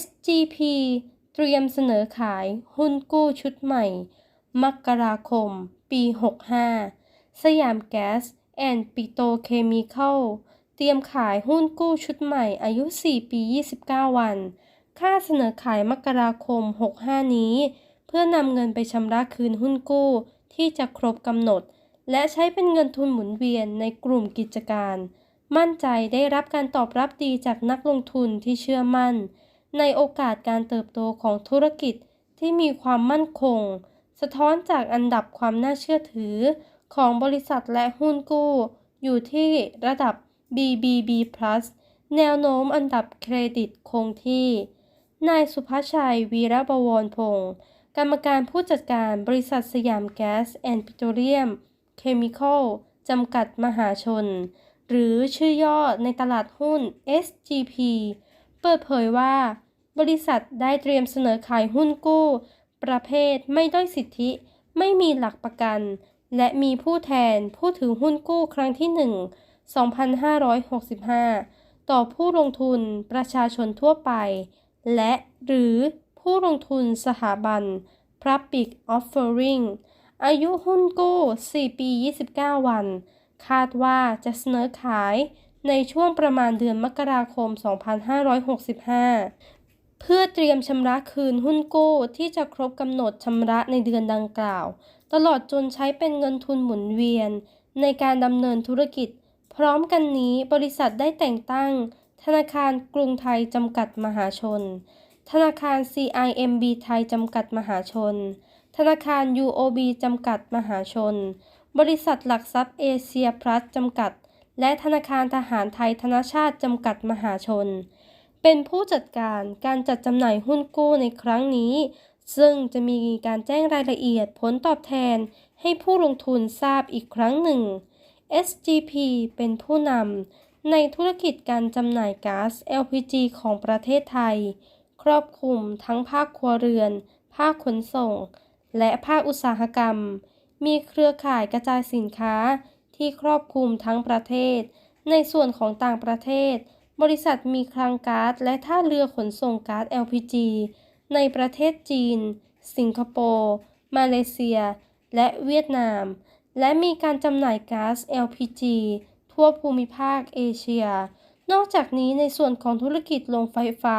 SGP เตรียมเสนอขายหุ้นกู้ชุดใหม่ มกราคม ปี 65 สยามแก๊สแอนด์ปิโตเคมีคอลเตรียมขายหุ้นกู้ชุดใหม่อายุ 4 ปี 29 วัน ค่าเสนอขายมกราคม 65 นี้ เพื่อนำเงินไปชำระคืนหุ้นกู้ที่จะครบกำหนด และใช้เป็นเงินทุนหมุนเวียนในกลุ่มกิจการ มั่นใจได้รับการตอบรับดีจากนักลงทุนที่เชื่อมั่น ในโอกาสการเติบโตของธุรกิจที่มีความมั่นคง สะท้อนจากอันดับความน่าเชื่อถือของบริษัทและหุ้นกู้ อยู่ที่ระดับ BBB+ แนวโน้มอันดับเครดิตคงที่ นายสุภชัย วีระบวรพงศ์กรรมการผู้จัดการบริษัทสยามแก๊สแอนด์ปิโตรเลียม เคมีคอลจำกัดมหาชน หรือชื่อย่อในตลาดหุ้น SGP เปิดเผยว่า บริษัทได้เตรียมเสนอขายหุ้นกู้ ประเภทไม่ด้อยสิทธิ ไม่มีหลักประกัน และมีผู้แทนผู้ถือหุ้นกู้ครั้งที่ 1 2565 ต่อผู้ลงทุนประชาชนทั่วไป และหรือผู้ลงทุนสถาบัน Public Offering อายุหุ้นกู้ 4 ปี 29 วัน คาดว่าจะเสนอขาย ในช่วงประมาณเดือนมกราคม 2565 เพื่อเตรียมชำระคืนหุ้นกู้ที่จะครบกำหนดชำระในเดือนดังกล่าว ตลอดจนใช้เป็นเงินทุนหมุนเวียน ในการดำเนินธุรกิจ พร้อมกันนี้บริษัทได้แต่งตั้ง ธนาคารกรุงไทยจำกัดมหาชน ธนาคาร CIMB ไทยจำกัดมหาชน ธนาคาร UOB จำกัดมหาชน บริษัทหลักทรัพย์เอเชียพลัสจำกัด และธนาคารทหารไทยธนชาติจำกัดมหาชน เป็นผู้จัดการการจัดจำหน่ายหุ้นกู้ในครั้งนี้ ซึ่งจะมีการแจ้งรายละเอียดผลตอบแทนให้ผู้ลงทุนทราบอีกครั้งหนึ่ง SGP เป็นผู้นำในธุรกิจการจำหน่ายก๊าซ LPG ของประเทศไทย ครอบคลุมทั้งภาคครัวเรือน ภาคขนส่ง และภาคอุตสาหกรรม มีเครือข่ายกระจายสินค้า ที่ครอบคลุมทั้งประเทศ ในส่วนของต่างประเทศ บริษัทมีคลังก๊าซและท่าเรือขนส่งก๊าซ LPG ในประเทศจีน สิงคโปร์ มาเลเซีย และเวียดนาม และมีการจำหน่ายก๊าซ LPG ทั่วภูมิภาคเอเชีย นอกจากนี้ในส่วนของธุรกิจโรงไฟฟ้า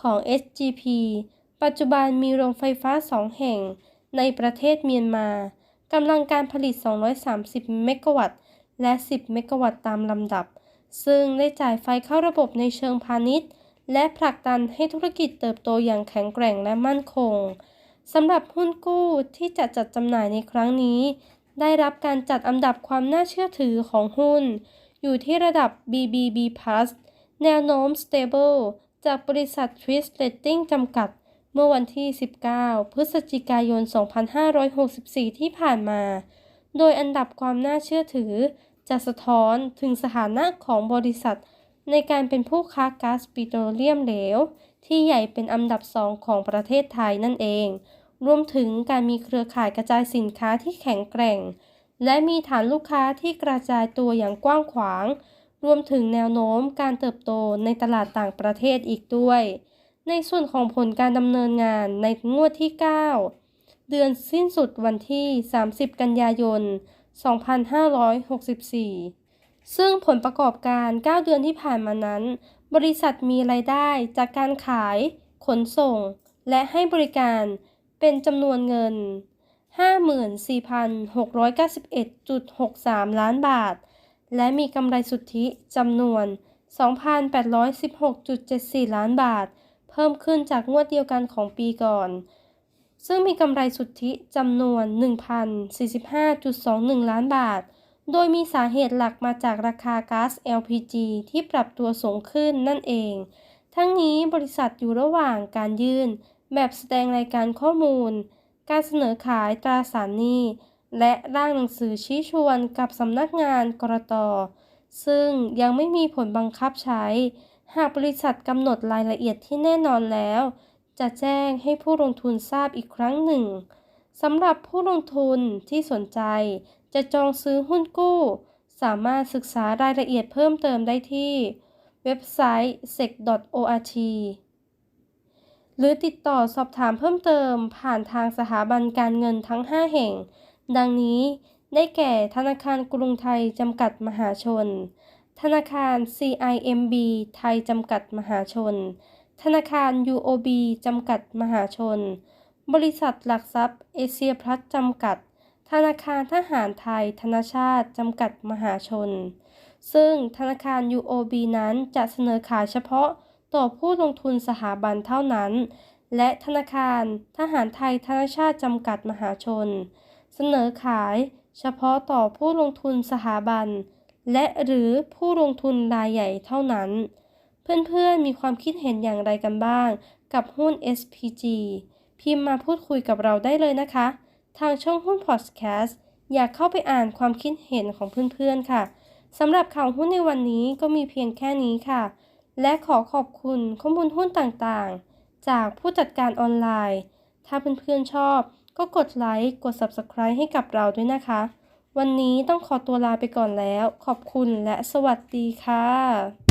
ของ SGP ปัจจุบันมีโรงไฟฟ้า2แห่งในประเทศเมียนมา กำลังการผลิต 230 เมกะวัตต์ และ 10 เมกะวัตต์ตามลำดับ ซึ่งได้จ่ายไฟเข้าระบบในเชิงพาณิชย์ และผลักดันให้ธุรกิจเติบโตอย่างแข็งแกร่งและมั่นคงสำหรับหุ้นกู้ที่จะจัดจำหน่ายในครั้งนี้ ได้รับการจัดอันดับความน่าเชื่อถือของหุ้น อยู่ที่ระดับ BBB+ แนวโน้ม stable จากบริษัท Twist Rating จำกัด เมื่อวันที่ 19 พฤศจิกายน 2564 ที่ผ่านมา โดยอันดับความน่าเชื่อถือ จะสะท้อนถึงสถานะของบริษัท ในการเป็นผู้ค้าก๊าซปิโตรเลียมเหลว ที่ใหญ่เป็นอันดับสองของประเทศไทยนั่นเอง รวมถึงการมีเครือข่ายกระจายสินค้าที่แข็งแกร่ง และมีฐานลูกค้าที่กระจายตัวอย่างกว้างขวาง รวมถึงแนวโน้มการเติบโตในตลาดต่างประเทศอีกด้วย ในส่วนของผลการดำเนินงานในงวดที่ 9 เดือนสิ้นสุดวันที่ 30 กันยายน 2564 ซึ่งผลประกอบการ 9 เดือนที่ผ่านมานั้น บริษัทมีรายได้จากการขาย ขนส่ง และให้บริการเป็นจำนวนเงิน 54,691.63 ล้านบาท และมีกำไรสุทธิจำนวน 2,816.74 ล้านบาท พิ่มขึ้นจากงวดเดียวกันของปีก่อน ซึ่งมีกำไรสุทธิจำนวน 1,045.21 ล้านบาท โดยมีสาเหตุหลักมาจากราคาก๊าซ LPG ที่ปรับตัวสูงขึ้นนั่นเอง ทั้งนี้บริษัทอยู่ระหว่างการยื่น แบบแสดงรายการข้อมูล การเสนอขายตราสารหนี้ และร่างหนังสือชี้ชวนกับสำนักงานกรตซึ่งยังไม่มีผลบังคับใช้ หากบริษัทกำหนดรายละเอียดที่แน่นอนแล้ว จะแจ้งให้ผู้ลงทุนทราบอีกครั้งหนึ่งสำหรับผู้ลงทุนที่สนใจ จะจองซื้อหุ้นกู้ สามารถศึกษารายละเอียดเพิ่มเติมได้ที่ เว็บไซต์ sec.ort หรือติดต่อสอบถามเพิ่มเติมผ่านทางสถาบันการเงินทั้ง 5 แห่ง ดังนี้ได้แก่ธนาคารกรุงไทยจำกัดมหาชน ธนาคาร CIMB ไทยจำกัดมหาชน ธนาคาร UOB จำกัดมหาชน บริษัทหลักทรัพย์เอเชียพลัสจำกัด ธนาคารทหารไทย ธนชาติจำกัดมหาชน ซึ่งธนาคาร UOB นั้นจะเสนอขายเฉพาะต่อผู้ลงทุนสถาบันเท่านั้น และธนาคารทหารไทยธนชาติจำกัดมหาชน เสนอขายเฉพาะต่อผู้ลงทุนสถาบัน และหรือผู้ลงทุนรายใหญ่เท่านั้น เพื่อนๆมีความคิดเห็นอย่างไรกันบ้าง กับหุ้น SPG พิมพ์มาพูดคุยกับเราได้เลยนะคะ ทางช่องหุ้นพอดแคสต์อยากเข้าไปอ่านความคิดเห็นของเพื่อนๆค่ะสำหรับข่าวหุ้นในวันนี้ก็มีเพียงแค่นี้ค่ะ และขอขอบคุณข้อมูลหุ้นต่างๆ จากผู้จัดการออนไลน์ ถ้าเพื่อนๆชอบก็กดไลค์ กด Subscribe ให้กับเราด้วยนะคะ วันนี้ต้องขอตัวลาไปก่อนแล้ว ขอบคุณและสวัสดีค่ะ